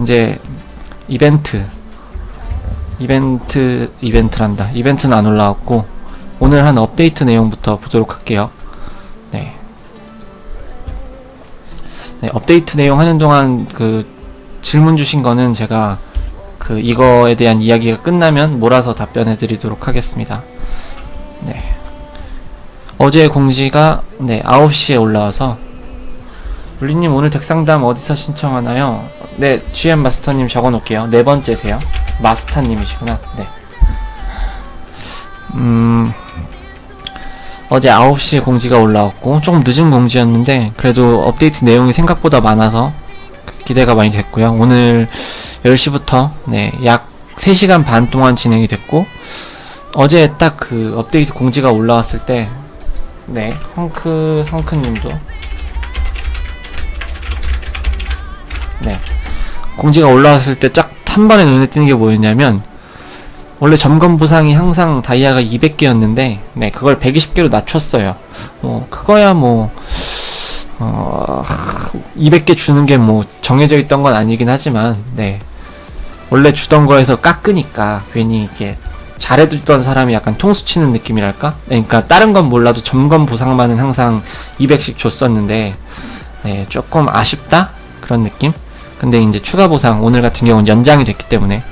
이제 이벤트 이벤트 이벤트란다 이벤트는 안 올라왔고 오늘 한 업데이트 내용부터 보도록 할게요 네. 네 업데이트 내용 하는 동안 그 질문 주신 거는 제가 그 이거에 대한 이야기가 끝나면 몰아서 답변해 드리도록 하겠습니다 네 어제 공지가 네 9시에 올라와서 물리님 오늘 덱상담 어디서 신청하나요? 네, GM 마스터님 적어놓을게요. 네 번째세요. 마스터님이시구나. 네. 음, 어제 9시에 공지가 올라왔고, 조금 늦은 공지였는데, 그래도 업데이트 내용이 생각보다 많아서 기대가 많이 됐고요. 오늘 10시부터, 네, 약 3시간 반 동안 진행이 됐고, 어제 딱 그 업데이트 공지가 올라왔을 때, 네, 헝크 성크님도 네. 공지가 올라왔을 때 쫙 한 번에 눈에 띄는 게 뭐였냐면 원래 점검 보상이 항상 다이아가 200개였는데 네 그걸 120개로 낮췄어요. 뭐 그거야 뭐 어, 200개 주는 게 뭐 정해져 있던 건 아니긴 하지만 네 원래 주던 거에서 깎으니까 괜히 이게 잘해줬던 사람이 약간 통수 치는 느낌이랄까? 네, 그러니까 다른 건 몰라도 점검 보상만은 항상 200씩 줬었는데 네 조금 아쉽다 그런 느낌? 근데 이제 추가 보상 오늘 같은 경우는 연장이 됐기 때문에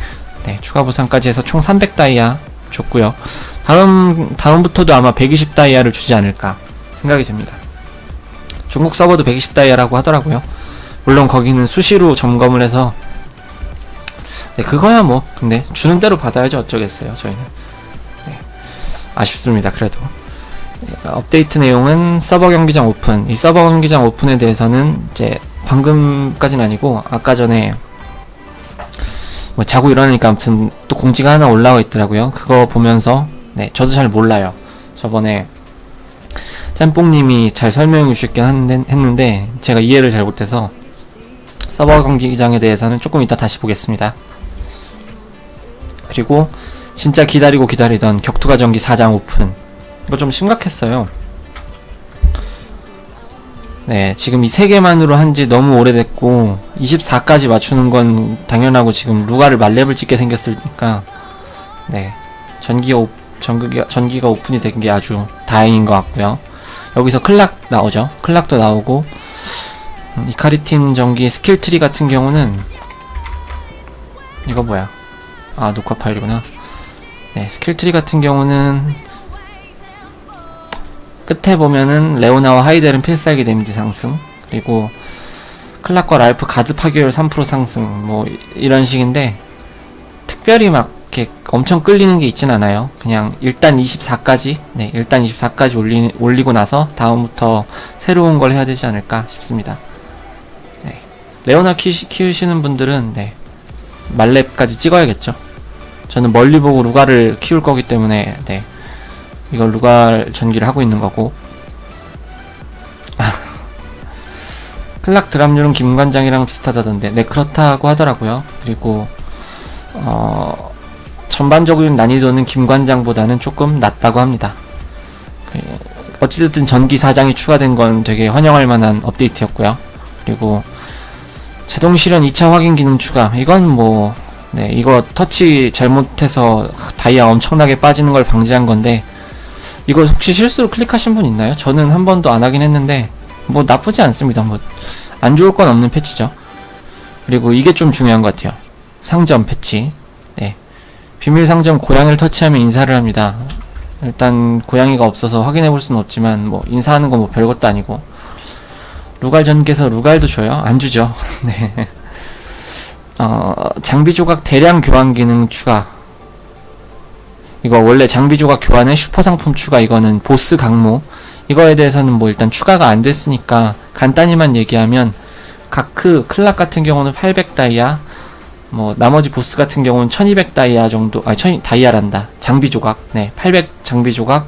네, 추가 보상까지 해서 총 300다이아 줬고요. 다음 다음부터도 아마 120다이아를 주지 않을까 생각이 됩니다. 중국 서버도 120다이아라고 하더라고요. 물론 거기는 수시로 점검을 해서 네, 그거야 뭐 근데 주는 대로 받아야지 어쩌겠어요. 저희는 네, 아쉽습니다. 그래도 네, 업데이트 내용은 서버 경기장 오픈. 이 서버 경기장 오픈에 대해서는 이제 방금까지는 아니고 아까 전에 뭐 자고 일어나니까 아무튼 또 공지가 하나 올라와 있더라고요. 그거 보면서 네 저도 잘 몰라요. 저번에 짬뽕님이 잘 설명해 주셨긴 했는데 제가 이해를 잘 못해서 서버 경기장에 대해서는 조금 이따 다시 보겠습니다. 그리고 진짜 기다리고 기다리던 격투가 전기 4장 오픈 이거 좀 심각했어요. 네, 지금 이 세 개만으로 한 지 너무 오래됐고 24까지 맞추는 건 당연하고 지금 루가를 말렙을 찍게 생겼으니까 네, 전기가 오, 전기가 전기가 오픈이 된 게 아주 다행인 것 같고요. 여기서 클락 나오죠. 클락도 나오고 음, 이카리 팀 전기 스킬 트리 같은 경우는 이거 뭐야? 아 녹화 파일이구나. 네, 스킬 트리 같은 경우는 끝에 보면은 레오나와 하이델은 필살기 데미지 상승 그리고 클락과 랄프 가드 파괴율 3% 상승 뭐 이- 이런 식인데 특별히 막 이렇게 엄청 끌리는 게 있진 않아요. 그냥 일단 24까지 네 일단 24까지 올리, 올리고 나서 다음부터 새로운 걸 해야 되지 않을까 싶습니다. 네. 레오나 키우시, 키우시는 분들은 네 말렙까지 찍어야겠죠? 저는 멀리 보고 루가를 키울 거기 때문에 네 이걸 루갈 전기를 하고 있는 거고. 클락 드랍률은 김관장이랑 비슷하다던데. 네 그렇다고 하더라고요. 그리고 어 전반적인 난이도는 김관장보다는 조금 낮다고 합니다. 그, 어찌됐든 전기 4장이 추가된 건 되게 환영할 만한 업데이트였고요. 그리고 자동 실현 2차 확인 기능 추가. 이건 뭐 네, 이거 터치 잘못해서 다이아 엄청나게 빠지는 걸 방지한 건데 이거 혹시 실수로 클릭하신 분 있나요? 저는 한 번도 안 하긴 했는데 뭐 나쁘지 않습니다. 뭐 안 좋을 건 없는 패치죠. 그리고 이게 좀 중요한 것 같아요. 상점 패치. 네. 비밀 상점 고양이를 터치하면 인사를 합니다. 일단 고양이가 없어서 확인해 볼 수는 없지만 뭐 인사하는 건 뭐 별것도 아니고 루갈 전께서 루갈도 줘요? 안 주죠. 네. 어, 장비 조각 대량 교환 기능 추가. 이거 원래 장비 조각 교환에 슈퍼 상품 추가 이거는 보스 강무 이거에 대해서는 뭐 일단 추가가 안 됐으니까 간단히만 얘기하면 가크 클락 같은 경우는 800 다이아 뭐 나머지 보스 같은 경우는 1200 다이아 정도 아니 1000 다이아란다. 장비 조각. 네800 장비 조각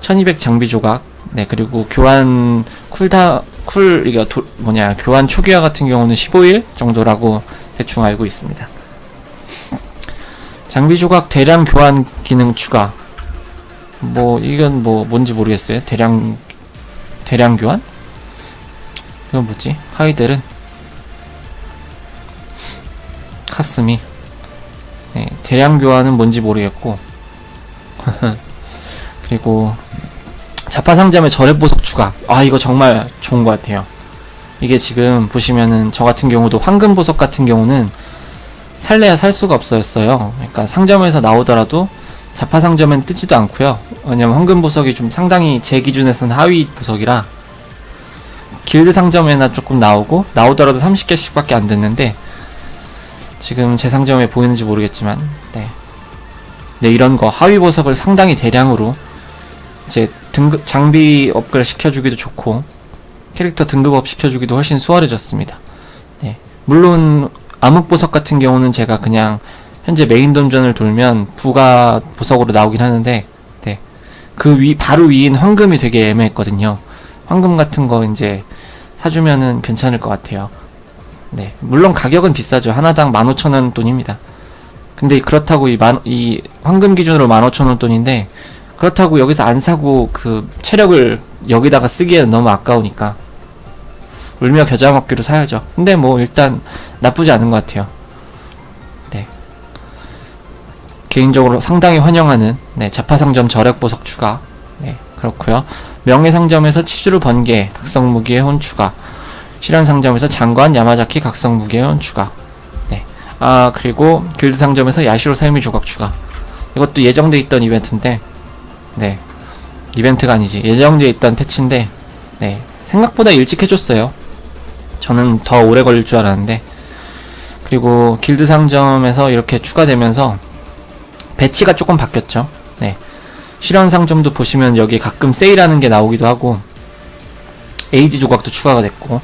1200 장비 조각. 네 그리고 교환 쿨다 쿨 이거 도, 뭐냐 교환 초기화 같은 경우는 15일 정도라고 대충 알고 있습니다. 장비 조각 대량 교환 기능 추가. 뭐 이건 뭐 뭔지 모르겠어요. 대량 대량 교환? 이건 뭐지? 하이델은 카스미. 네, 대량 교환은 뭔지 모르겠고. 그리고 자파 상점의 절액 보석 추가. 아, 이거 정말 좋은 것 같아요. 이게 지금 보시면은 저 같은 경우도 황금 보석 같은 경우는 살래야 살 수가 없었어요. 그러니까 상점에서 나오더라도 자파 상점엔 뜨지도 않고요. 왜냐면 황금 보석이 좀 상당히 제 기준에서는 하위 보석이라 길드 상점에나 조금 나오고 나오더라도 30개씩밖에 안 됐는데 지금 제 상점에 보이는지 모르겠지만 네. 네 이런 거 하위 보석을 상당히 대량으로 이제 등급 장비 업글 시켜주기도 좋고 캐릭터 등급업 시켜주기도 훨씬 수월해졌습니다. 네. 물론 암흑 보석 같은 경우는 제가 그냥 현재 메인 던전을 돌면 부가 보석으로 나오긴 하는데 네. 그 위 바로 위인 황금이 되게 애매했거든요. 황금 같은 거 이제 사주면은 괜찮을 것 같아요. 네. 물론 가격은 비싸죠. 하나당 15,000원 돈입니다. 근데 그렇다고 이, 만, 이 황금 기준으로 15,000원 돈인데 그렇다고 여기서 안 사고 그 체력을 여기다가 쓰기에는 너무 아까우니까 울며 겨자 먹기로 사야죠. 근데 뭐 일단 나쁘지 않은 것 같아요. 네. 개인적으로 상당히 환영하는 네, 자파상점 절약 보석 추가. 네, 그렇고요. 명예 상점에서 치주루 번개 각성 무기의 혼 추가. 실현 상점에서 장관 야마자키 각성 무기의 혼 추가. 네. 아 그리고 길드 상점에서 야시로 삶의 조각 추가. 이것도 예정돼 있던 이벤트인데, 네. 이벤트가 아니지 예정돼 있던 패치인데, 네. 생각보다 일찍 해줬어요. 저는 더 오래 걸릴 줄 알았는데 그리고 길드 상점에서 이렇게 추가되면서 배치가 조금 바뀌었죠. 네. 실현 상점도 보시면 여기 가끔 세일하는 게 나오기도 하고 에이지 조각도 추가가 됐고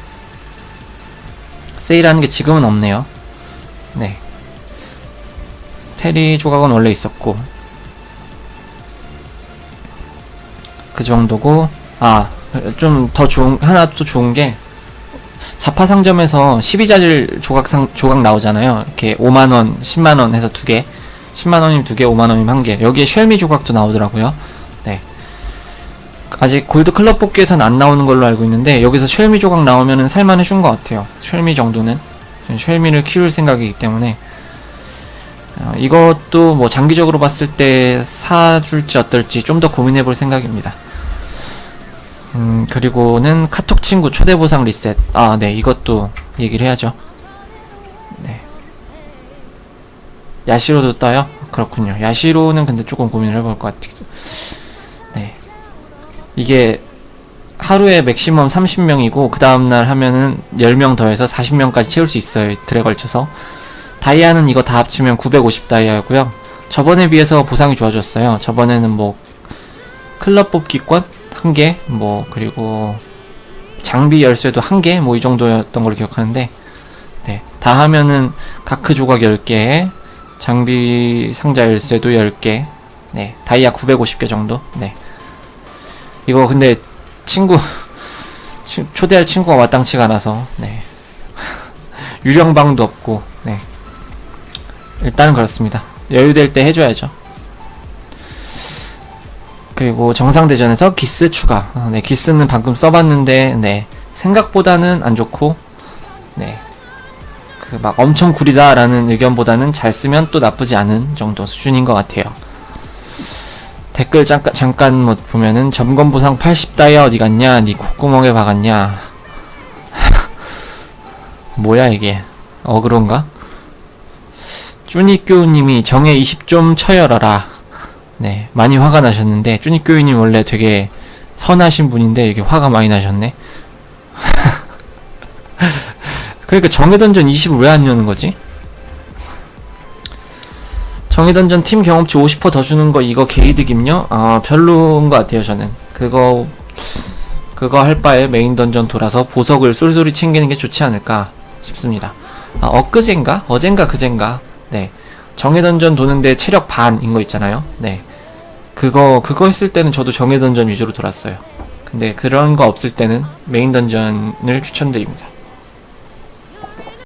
세일하는 게 지금은 없네요. 네. 테리 조각은 원래 있었고 그 정도고 아 좀 더 좋은 하나 또 좋은 게 자파 상점에서 12자리 조각 상 조각 나오잖아요. 이렇게 5만 원, 10만 원 해서 두 개. 10만 원이면 두 개, 5만 원이면 한 개. 여기에 쉘미 조각도 나오더라고요. 네. 아직 골드 클럽 뽑기에서는 안 나오는 걸로 알고 있는데 여기서 쉘미 조각 나오면은 살만 해 준 것 같아요. 쉘미 정도는 쉘미를 키울 생각이기 때문에 어, 이것도 뭐 장기적으로 봤을 때 사줄지 어떨지 좀 더 고민해 볼 생각입니다. 음, 그리고는 카톡 친구 초대 보상 리셋. 아, 네, 이것도 얘기를 해야죠. 네. 야시로도 떠요? 그렇군요. 야시로는 근데 조금 고민을 해볼 것 같아요. 네. 이게 하루에 맥시멈 30명이고, 그 다음날 하면은 10명 더해서 40명까지 채울 수 있어요. 틀에 걸쳐서. 다이아는 이거 다 합치면 950 다이아고요. 저번에 비해서 보상이 좋아졌어요. 저번에는 뭐, 클럽 뽑기권? 한 개, 뭐, 그리고 장비 열쇠도 한 개, 뭐, 이 정도였던 걸로 기억하는데, 네. 다 하면은 가크 조각 10개, 장비 상자 열쇠도 10개, 네. 다이아 950개 정도, 네. 이거 근데 친구, 치- 초대할 친구가 마땅치가 않아서, 네. 유령방도 없고, 네. 일단은 그렇습니다. 여유될 때 해줘야죠. 그리고 정상대전에서 기스 추가. 어, 네, 기스는 방금 써봤는데, 네, 생각보다는 안 좋고, 네, 그 막 엄청 구리다라는 의견보다는 잘 쓰면 또 나쁘지 않은 정도 수준인 것 같아요. 댓글 잠깐 잠깐 뭐 보면은 점검 보상 80다이아 어디 갔냐? 니 콧구멍에 박았냐? 뭐야 이게? 어그론가? 쭈니교우님이 정에 20좀 쳐열어라. 네, 많이 화가 나셨는데 쭈니교우님 원래 되게 선하신 분인데 이게 화가 많이 나셨네. 그러니까 정해던전 20을 왜 안 여는 거지? 정해던전 팀 경험치 50%더 주는 거 이거 게이득임요? 아 별로인 것 같아요 저는. 그거 그거 할 바에 메인 던전 돌아서 보석을 쏠쏠이 챙기는 게 좋지 않을까 싶습니다. 아 엊그젠가? 어젠가 그젠가? 네. 정해 던전 도는데 체력 반인 거 있잖아요. 네. 그거 그거 했을 때는 저도 정해 던전 위주로 돌았어요. 근데 그런 거 없을 때는 메인 던전을 추천드립니다.